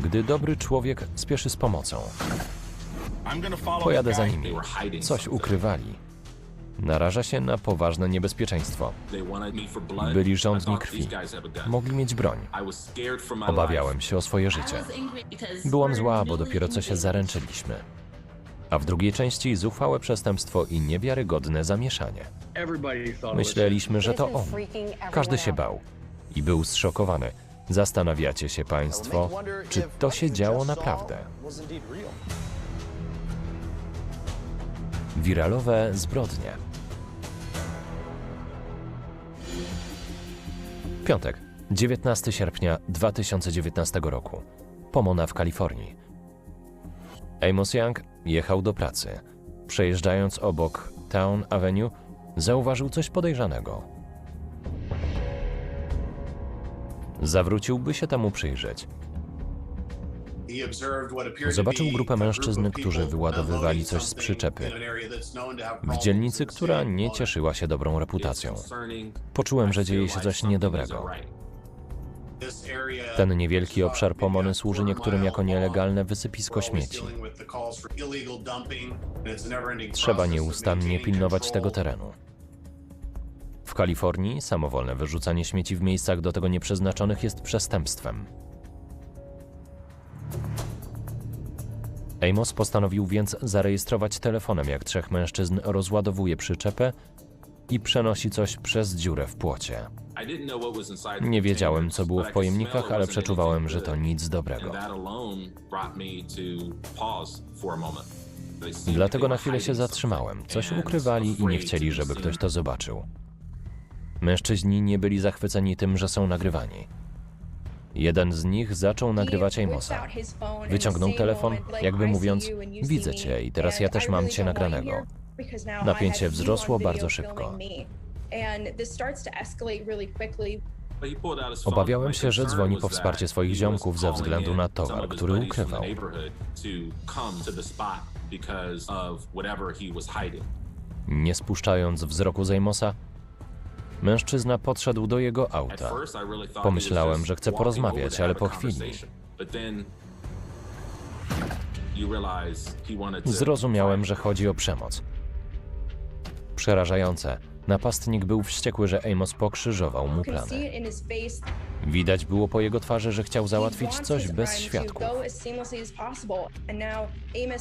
gdy dobry człowiek spieszy z pomocą. Pojadę za nimi. Coś ukrywali. Naraża się na poważne niebezpieczeństwo. Byli żądni krwi. Mogli mieć broń. Obawiałem się o swoje życie. Byłam zła, bo dopiero co się zaręczyliśmy. A w drugiej części zuchwałe przestępstwo i niewiarygodne zamieszanie. Myśleliśmy, że to on. Każdy się bał i był zszokowany. Zastanawiacie się Państwo, czy to się działo naprawdę? Wiralowe zbrodnie. Piątek, 19 sierpnia 2019 roku. Pomona w Kalifornii. Amos Young jechał do pracy. Przejeżdżając obok Town Avenue, zauważył coś podejrzanego. Zawróciłby się temu przyjrzeć. Zobaczył grupę mężczyzn, którzy wyładowywali coś z przyczepy. W dzielnicy, która nie cieszyła się dobrą reputacją. Poczułem, że dzieje się coś niedobrego. Ten niewielki obszar Pomony służy niektórym jako nielegalne wysypisko śmieci. Trzeba nieustannie pilnować tego terenu. Kalifornii samowolne wyrzucanie śmieci w miejscach do tego nieprzeznaczonych jest przestępstwem. Amos postanowił więc zarejestrować telefonem, jak trzech mężczyzn rozładowuje przyczepę i przenosi coś przez dziurę w płocie. Nie wiedziałem, co było w pojemnikach, ale przeczuwałem, że to nic dobrego. Dlatego na chwilę się zatrzymałem. Coś ukrywali i nie chcieli, żeby ktoś to zobaczył. Mężczyźni nie byli zachwyceni tym, że są nagrywani. Jeden z nich zaczął nagrywać Amosa. Wyciągnął telefon, jakby mówiąc: Widzę cię i teraz ja też mam cię nagranego. Napięcie wzrosło bardzo szybko. Obawiałem się, że dzwoni po wsparcie swoich ziomków ze względu na towar, który ukrywał. Nie spuszczając wzroku z Amosa, mężczyzna podszedł do jego auta. Pomyślałem, że chce porozmawiać, ale po chwili Zrozumiałem, że chodzi o przemoc. Przerażające. Napastnik był wściekły, że Amos pokrzyżował mu plany. Widać było po jego twarzy, że chciał załatwić coś bez świadków.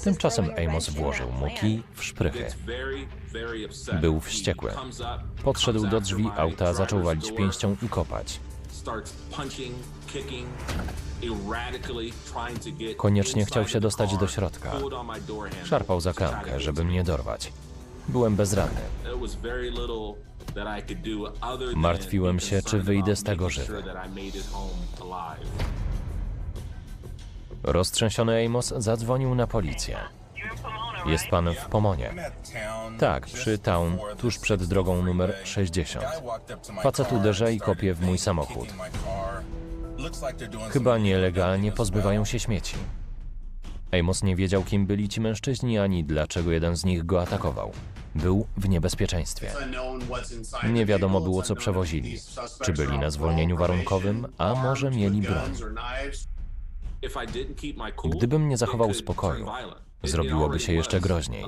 Tymczasem Amos włożył mu kij w szprychy. Był wściekły. Podszedł do drzwi auta, zaczął walić pięścią i kopać. Koniecznie chciał się dostać do środka. Szarpał za klamkę, żeby mnie dorwać. Byłem bezradny. Martwiłem się, czy wyjdę z tego żywy. Roztrzęsiony Amos zadzwonił na policję. Jest pan w Pomonie. Tak, przy Town, tuż przed drogą numer 60. Facet uderza i kopie w mój samochód. Chyba nielegalnie pozbywają się śmieci. Amos nie wiedział, kim byli ci mężczyźni, ani dlaczego jeden z nich go atakował. Był w niebezpieczeństwie. Nie wiadomo było, co przewozili. Czy byli na zwolnieniu warunkowym, a może mieli broń. Gdybym nie zachował spokoju, zrobiłoby się jeszcze groźniej.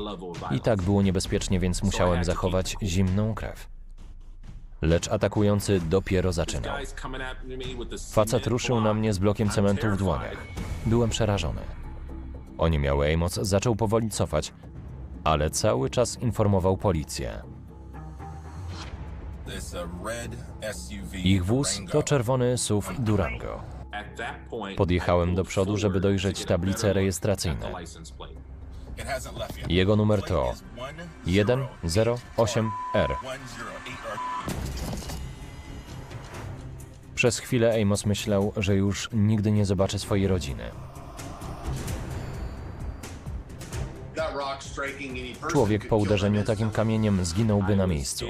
I tak było niebezpiecznie, więc musiałem zachować zimną krew. Lecz atakujący dopiero zaczynał. Facet ruszył na mnie z blokiem cementu w dłoniach. Byłem przerażony. Oniemiały Amos zaczął powoli cofać, ale cały czas informował policję. Ich wóz to czerwony SUV Durango. Podjechałem do przodu, żeby dojrzeć tablice rejestracyjne. Jego numer to 108R. Przez chwilę Amos myślał, że już nigdy nie zobaczy swojej rodziny. Człowiek po uderzeniu takim kamieniem zginąłby na miejscu.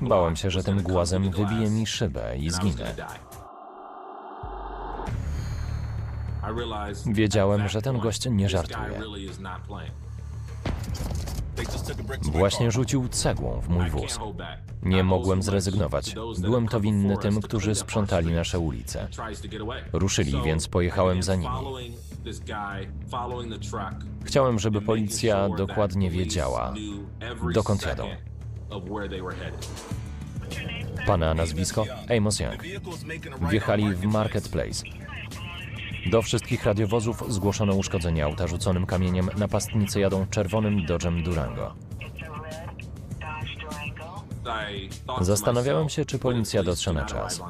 Bałem się, że tym głazem wybije mi szybę i zginę. Wiedziałem, że ten gość nie żartuje. Właśnie rzucił cegłą w mój wóz. Nie mogłem zrezygnować. Byłem to winny tym, którzy sprzątali nasze ulice. Ruszyli, więc pojechałem za nimi. Chciałem, żeby policja dokładnie wiedziała, dokąd jadą. Pana nazwisko? Amos Young. Wjechali w Marketplace. Do wszystkich radiowozów zgłoszono uszkodzenie auta rzuconym kamieniem. Napastnicy jadą czerwonym Dodge'em Durango. Zastanawiałem się, czy policja dotrze na czas.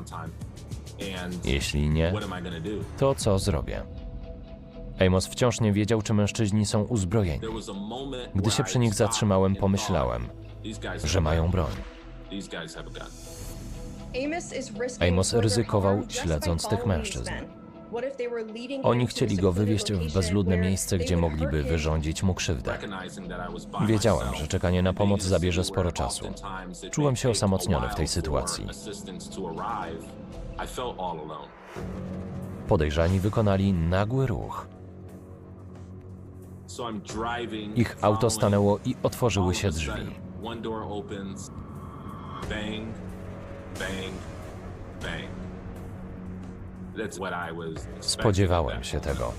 Jeśli nie, to co zrobię? Amos wciąż nie wiedział, czy mężczyźni są uzbrojeni. Gdy się przy nich zatrzymałem, pomyślałem, że mają broń. Amos ryzykował, śledząc tych mężczyzn. Oni chcieli go wywieźć w bezludne miejsce, gdzie mogliby wyrządzić mu krzywdę. Wiedziałem, że czekanie na pomoc zabierze sporo czasu. Czułem się osamotniony w tej sytuacji. Podejrzani wykonali nagły ruch. Ich auto stanęło i otworzyły się drzwi. Spodziewałem się tego.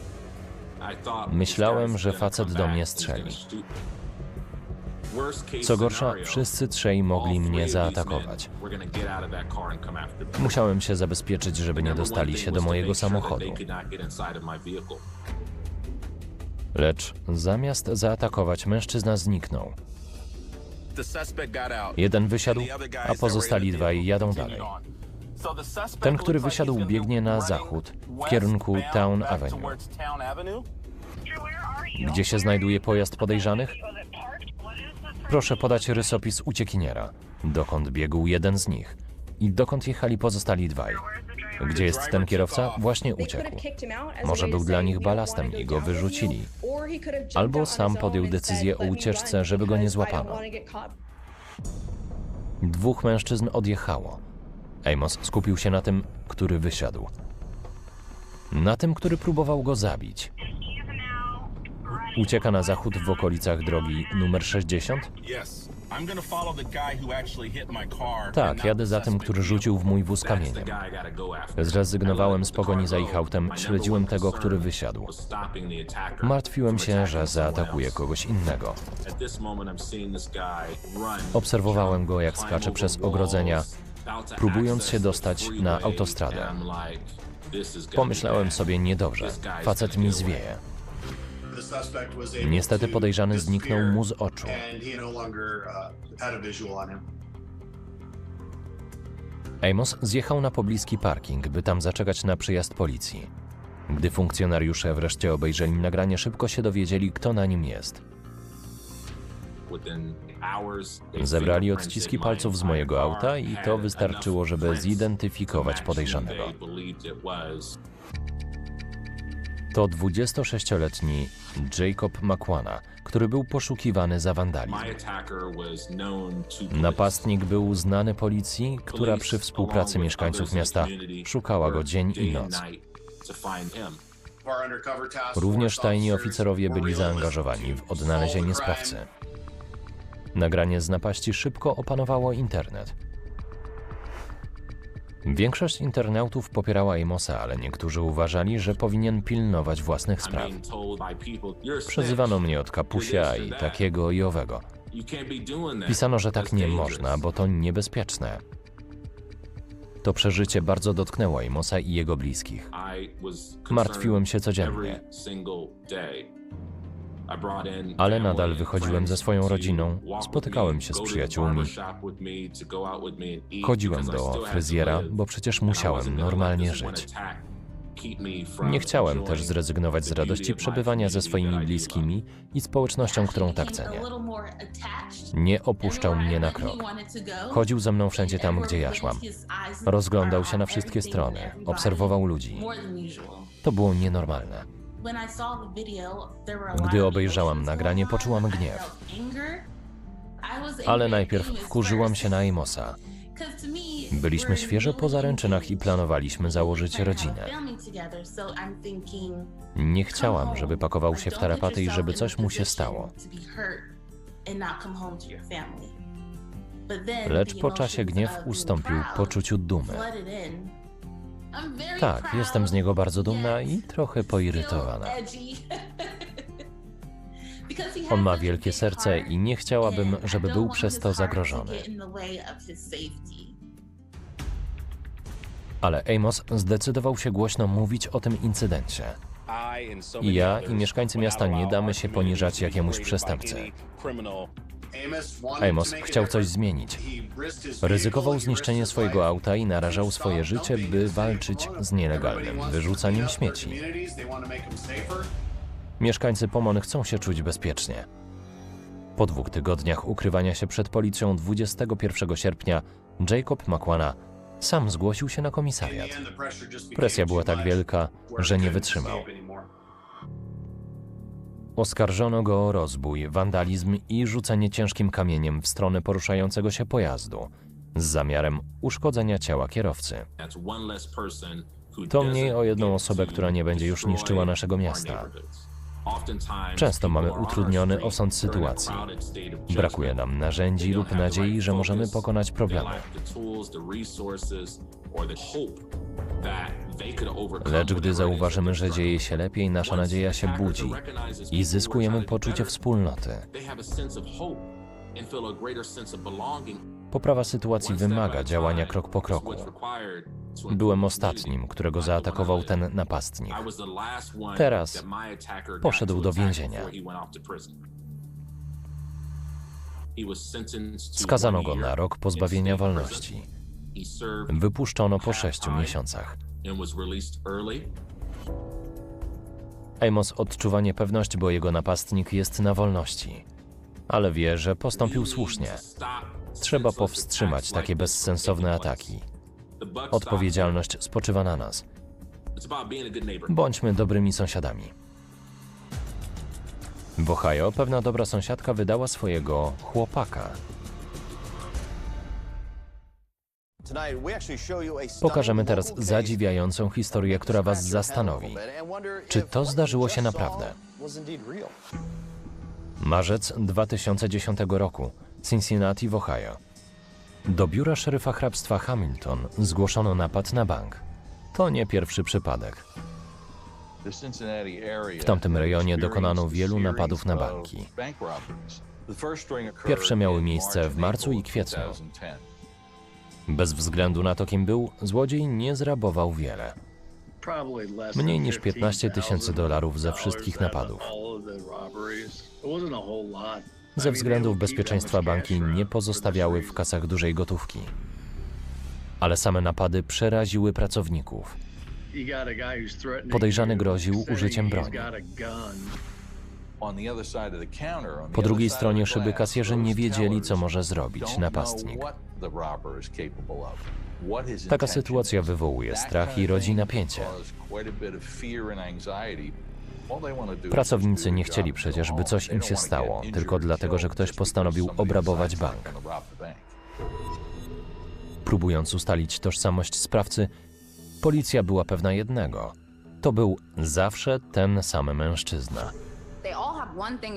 Myślałem, że facet do mnie strzeli. Co gorsza, wszyscy trzej mogli mnie zaatakować. Musiałem się zabezpieczyć, żeby nie dostali się do mojego samochodu. Lecz zamiast zaatakować, mężczyzna zniknął. Jeden wysiadł, a pozostali dwaj jadą dalej. Ten, który wysiadł, biegnie na zachód, w kierunku Town Avenue. Gdzie się znajduje pojazd podejrzanych? Proszę podać rysopis uciekiniera. Dokąd biegł jeden z nich? I dokąd jechali pozostali dwaj? Gdzie jest ten kierowca? Właśnie uciekł. Może był dla nich balastem i go wyrzucili. Albo sam podjął decyzję o ucieczce, żeby go nie złapano. Dwóch mężczyzn odjechało. Amos skupił się na tym, który wysiadł. Na tym, który próbował go zabić. Ucieka na zachód w okolicach drogi numer 60? Tak, jadę za tym, który rzucił w mój wóz kamieniem. Zrezygnowałem z pogoni za ich autem, śledziłem tego, który wysiadł. Martwiłem się, że zaatakuje kogoś innego. Obserwowałem go, jak skacze przez ogrodzenia, próbując się dostać na autostradę. Pomyślałem sobie niedobrze, facet mi zwieje. Niestety podejrzany zniknął mu z oczu. Amos zjechał na pobliski parking, by tam zaczekać na przyjazd policji. Gdy funkcjonariusze wreszcie obejrzeli nagranie, szybko się dowiedzieli, kto na nim jest. Zebrali odciski palców z mojego auta i to wystarczyło, żeby zidentyfikować podejrzanego. To 26-letni Jacob McWana, który był poszukiwany za wandalizm. Napastnik był znany policji, która przy współpracy mieszkańców miasta szukała go dzień i noc. Również tajni oficerowie byli zaangażowani w odnalezienie sprawcy. Nagranie z napaści szybko opanowało internet. Większość internautów popierała Amosa, ale niektórzy uważali, że powinien pilnować własnych spraw. Przezywano mnie od kapusia i takiego i owego. Pisano, że tak nie można, bo to niebezpieczne. To przeżycie bardzo dotknęło Amosa i jego bliskich. Martwiłem się codziennie. Ale nadal wychodziłem ze swoją rodziną, spotykałem się z przyjaciółmi. Chodziłem do fryzjera, bo przecież musiałem normalnie żyć. Nie chciałem też zrezygnować z radości przebywania ze swoimi bliskimi i społecznością, którą tak cenię. Nie opuszczał mnie na krok. Chodził ze mną wszędzie tam, gdzie ja szłam. Rozglądał się na wszystkie strony, obserwował ludzi. To było nienormalne. Gdy obejrzałam nagranie, poczułam gniew. Ale najpierw wkurzyłam się na Amosa. Byliśmy świeżo po zaręczynach i planowaliśmy założyć rodzinę. Nie chciałam, żeby pakował się w tarapaty i żeby coś mu się stało. Lecz po czasie gniew ustąpił poczuciu dumy. Tak, jestem z niego bardzo dumna i trochę poirytowana. On ma wielkie serce i nie chciałabym, żeby był przez to zagrożony. Ale Amos zdecydował się głośno mówić o tym incydencie. I ja i mieszkańcy miasta nie damy się poniżać jakiemuś przestępcy. Amos chciał coś zmienić. Ryzykował zniszczenie swojego auta i narażał swoje życie, by walczyć z nielegalnym wyrzucaniem śmieci. Mieszkańcy Pomon chcą się czuć bezpiecznie. Po dwóch tygodniach ukrywania się przed policją 21 sierpnia Jacob McQuana sam zgłosił się na komisariat. Presja była tak wielka, że nie wytrzymał. Oskarżono go o rozbój, wandalizm i rzucenie ciężkim kamieniem w stronę poruszającego się pojazdu z zamiarem uszkodzenia ciała kierowcy. To mniej o jedną osobę, która nie będzie już niszczyła naszego miasta. Często mamy utrudniony osąd sytuacji. Brakuje nam narzędzi lub nadziei, że możemy pokonać problemy. Lecz gdy zauważymy, że dzieje się lepiej, nasza nadzieja się budzi i zyskujemy poczucie wspólnoty. Poprawa sytuacji wymaga działania krok po kroku. Byłem ostatnim, którego zaatakował ten napastnik. Teraz poszedł do więzienia. Skazano go na rok pozbawienia wolności. Wypuszczono po sześciu miesiącach. Amos odczuwa niepewność, bo jego napastnik jest na wolności. Ale wie, że postąpił słusznie. Trzeba powstrzymać takie bezsensowne ataki. Odpowiedzialność spoczywa na nas. Bądźmy dobrymi sąsiadami. W Ohio pewna dobra sąsiadka wydała swojego chłopaka. Pokażemy teraz zadziwiającą historię, która Was zastanowi. Czy to zdarzyło się naprawdę? Marzec 2010 roku, Cincinnati w Ohio. Do biura szeryfa hrabstwa Hamilton zgłoszono napad na bank. To nie pierwszy przypadek. W tamtym rejonie dokonano wielu napadów na banki. Pierwsze miały miejsce w marcu i kwietniu. Bez względu na to, kim był, złodziej nie zrabował wiele. Mniej niż 15 tysięcy dolarów ze wszystkich napadów. Ze względów bezpieczeństwa banki nie pozostawiały w kasach dużej gotówki. Ale same napady przeraziły pracowników. Podejrzany groził użyciem broni. Po drugiej stronie szyby kasjerzy nie wiedzieli, co może zrobić napastnik. Taka sytuacja wywołuje strach i rodzi napięcie. Pracownicy nie chcieli przecież, by coś im się stało, tylko dlatego, że ktoś postanowił obrabować bank. Próbując ustalić tożsamość sprawcy, policja była pewna jednego. To był zawsze ten sam mężczyzna.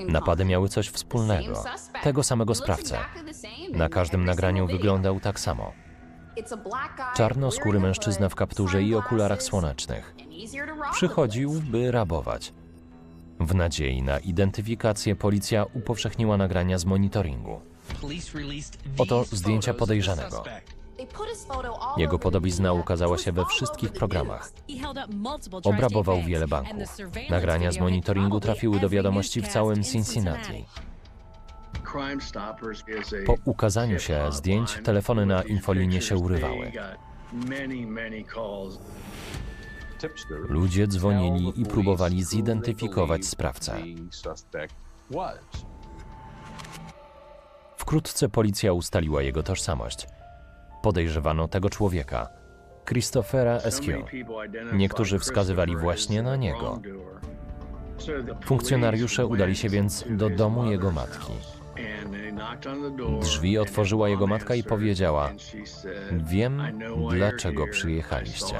Napady miały coś wspólnego. Tego samego sprawcę. Na każdym nagraniu wyglądał tak samo. Czarnoskóry mężczyzna w kapturze i okularach słonecznych. Przychodził, by rabować. W nadziei na identyfikację policja upowszechniła nagrania z monitoringu. Oto zdjęcia podejrzanego. Jego podobizna ukazała się we wszystkich programach. Obrabował wiele banków. Nagrania z monitoringu trafiły do wiadomości w całym Cincinnati. Po ukazaniu się zdjęć, telefony na infolinie się urywały. Ludzie dzwonili i próbowali zidentyfikować sprawcę. Wkrótce policja ustaliła jego tożsamość. Podejrzewano tego człowieka, Christophera Eskew. Niektórzy wskazywali właśnie na niego. Funkcjonariusze udali się więc do domu jego matki. Drzwi otworzyła jego matka i powiedziała: Wiem, dlaczego przyjechaliście.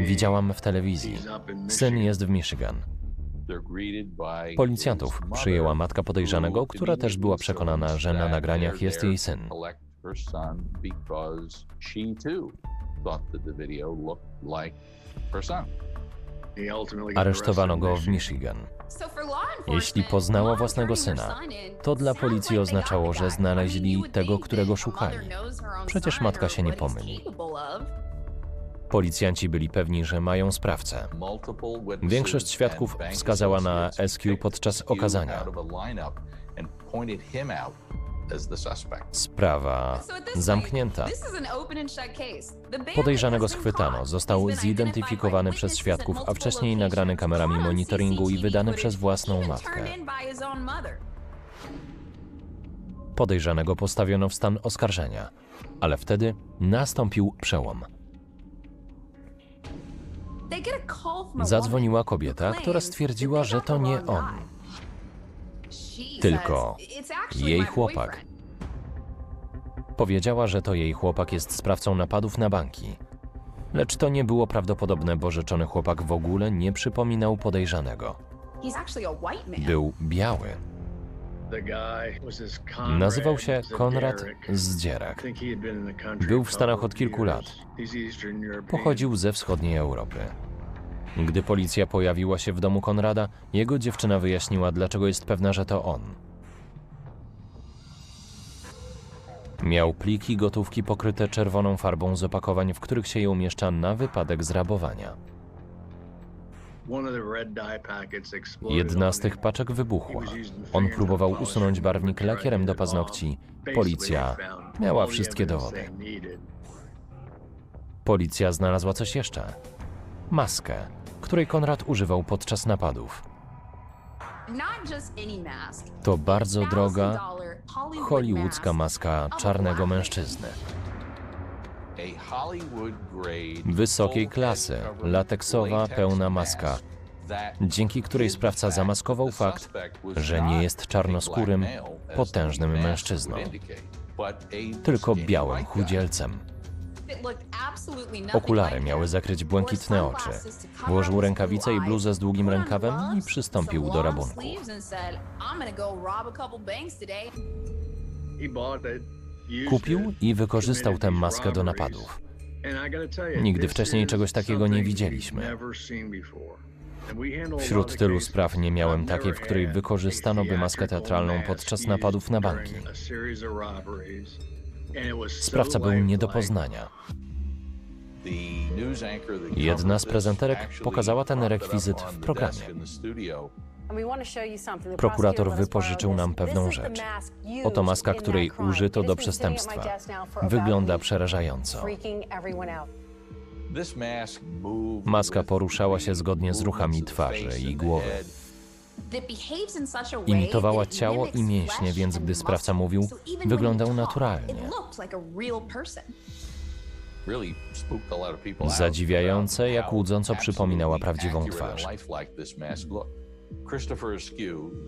Widziałam w telewizji. Syn jest w Michigan. Policjantów przyjęła matka podejrzanego, która też była przekonana, że na nagraniach jest jej syn. Aresztowano go w Michigan. Jeśli poznała własnego syna, to dla policji oznaczało, że znaleźli tego, którego szukali. Przecież matka się nie pomyli. Policjanci byli pewni, że mają sprawcę. Większość świadków wskazała na SQ podczas okazania. Sprawa zamknięta. Podejrzanego schwytano, został zidentyfikowany przez świadków, a wcześniej nagrany kamerami monitoringu i wydany przez własną matkę. Podejrzanego postawiono w stan oskarżenia, ale wtedy nastąpił przełom. Zadzwoniła kobieta, która stwierdziła, że to nie on. Tylko jej chłopak. Powiedziała, że to jej chłopak jest sprawcą napadów na banki. Lecz to nie było prawdopodobne, bo rzeczony chłopak w ogóle nie przypominał podejrzanego. Był biały. Nazywał się Konrad Zdzierak. Był w Stanach od kilku lat. Pochodził ze wschodniej Europy. Gdy policja pojawiła się w domu Konrada, jego dziewczyna wyjaśniła, dlaczego jest pewna, że to on. Miał pliki gotówki pokryte czerwoną farbą z opakowań, w których się je umieszcza na wypadek zrabowania. Jedna z tych paczek wybuchła. On próbował usunąć barwnik lakierem do paznokci. Policja miała wszystkie dowody. Policja znalazła coś jeszcze. Maskę, której Konrad używał podczas napadów. To bardzo droga, hollywoodzka maska czarnego mężczyzny. Wysokiej klasy, lateksowa, pełna maska, dzięki której sprawca zamaskował fakt, że nie jest czarnoskórym, potężnym mężczyzną, tylko białym chudzielcem. Okulary miały zakryć błękitne oczy. Włożył rękawice i bluzę z długim rękawem i przystąpił do rabunku. Kupił i wykorzystał tę maskę do napadów. Nigdy wcześniej czegoś takiego nie widzieliśmy. Wśród tylu spraw nie miałem takiej, w której wykorzystano by maskę teatralną podczas napadów na banki. Sprawca był nie do poznania. Jedna z prezenterek pokazała ten rekwizyt w programie. Prokurator wypożyczył nam pewną rzecz. Oto maska, której użyto do przestępstwa. Wygląda przerażająco. Maska poruszała się zgodnie z ruchami twarzy i głowy. Imitowała ciało i mięśnie, więc gdy sprawca mówił, wyglądał naturalnie. Zadziwiające, jak łudząco przypominała prawdziwą twarz.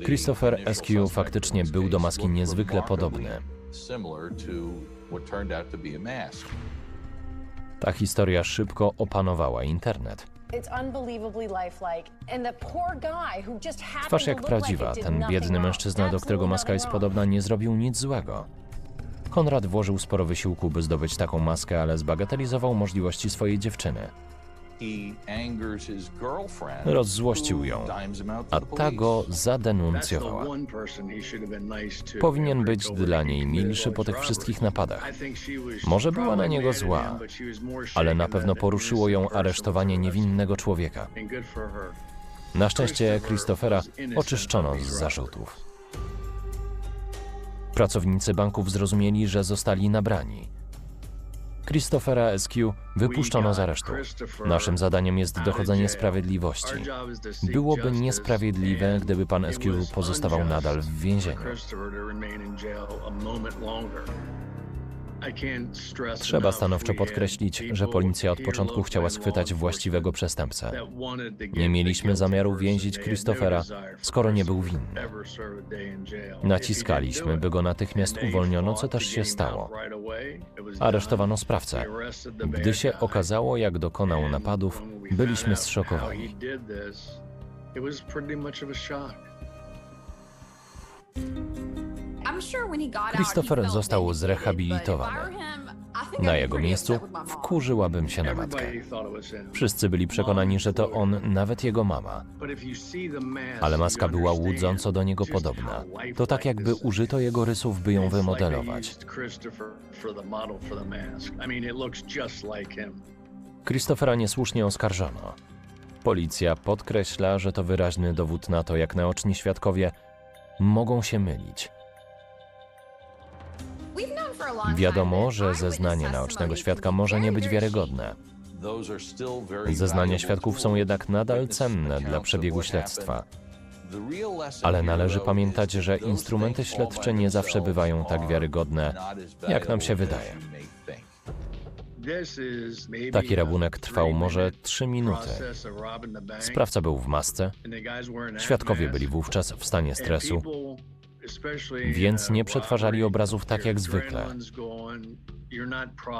Christopher Eskew faktycznie był do maski niezwykle podobny. Ta historia szybko opanowała internet. Twarz jak prawdziwa, ten biedny mężczyzna, do którego maska jest podobna, nie zrobił nic złego. Konrad włożył sporo wysiłku, by zdobyć taką maskę, ale zbagatelizował możliwości swojej dziewczyny. Rozzłościł ją, a ta go zadenuncjowała. Powinien być dla niej milszy po tych wszystkich napadach. Może była na niego zła, ale na pewno poruszyło ją aresztowanie niewinnego człowieka. Na szczęście Christophera oczyszczono z zarzutów. Pracownicy banków zrozumieli, że zostali nabrani. Christophera SQ wypuszczono z aresztu. Naszym zadaniem jest dochodzenie sprawiedliwości. Byłoby niesprawiedliwe, gdyby pan SQ pozostawał nadal w więzieniu. Trzeba stanowczo podkreślić, że policja od początku chciała schwytać właściwego przestępcę. Nie mieliśmy zamiaru więzić Christophera, skoro nie był winny. Naciskaliśmy, by go natychmiast uwolniono, co też się stało. Aresztowano sprawcę. Gdy się okazało, jak dokonał napadów, byliśmy zszokowani. It was pretty much of a shock. Christopher został zrehabilitowany. Na jego miejscu wkurzyłabym się na matkę. Wszyscy byli przekonani, że to on, nawet jego mama. Ale maska była łudząco do niego podobna. To tak jakby użyto jego rysów, by ją wymodelować. Christophera niesłusznie oskarżono. Policja podkreśla, że to wyraźny dowód na to, jak naoczni świadkowie mogą się mylić. Wiadomo, że zeznanie naocznego świadka może nie być wiarygodne. Zeznania świadków są jednak nadal cenne dla przebiegu śledztwa. Ale należy pamiętać, że instrumenty śledcze nie zawsze bywają tak wiarygodne, jak nam się wydaje. Taki rabunek trwał może three-minute trzy minuty. Sprawca był w masce, świadkowie byli wówczas w stanie stresu, więc a nie przetwarzali obrazów tak jak zwykle.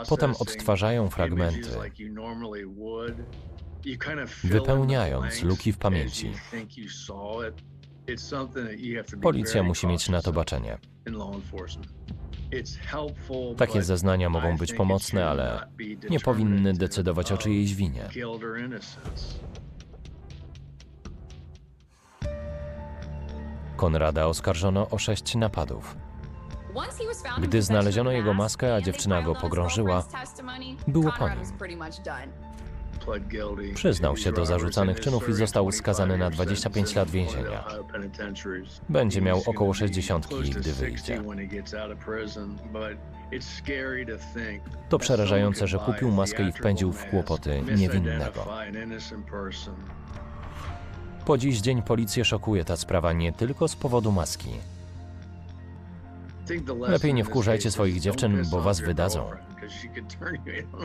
Potem odtwarzają fragmenty, wypełniając luki w pamięci. Policja musi mieć na to baczenie. Takie zeznania mogą być pomocne, ale nie powinny decydować o czyjejś winie. Konrada oskarżono o sześć napadów. Gdy znaleziono jego maskę, a dziewczyna go pogrążyła, było po nim. Przyznał się do zarzucanych czynów i został skazany na 25 25 lat więzienia. Będzie miał około be 60, close to gdy 60 wyjdzie. to przerażające, że kupił maskę i wpędził w kłopoty niewinnego. Po dziś dzień policję szokuje ta sprawa nie tylko z powodu maski. Lepiej nie wkurzajcie swoich dziewczyn, bo was wydadzą.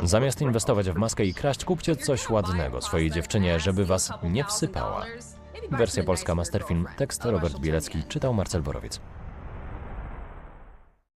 Zamiast inwestować w maskę i kraść, kupcie coś ładnego swojej dziewczynie, żeby was nie wsypała. Wersja polska Masterfilm, tekst Robert Bielecki, czytał Marcel Borowiec.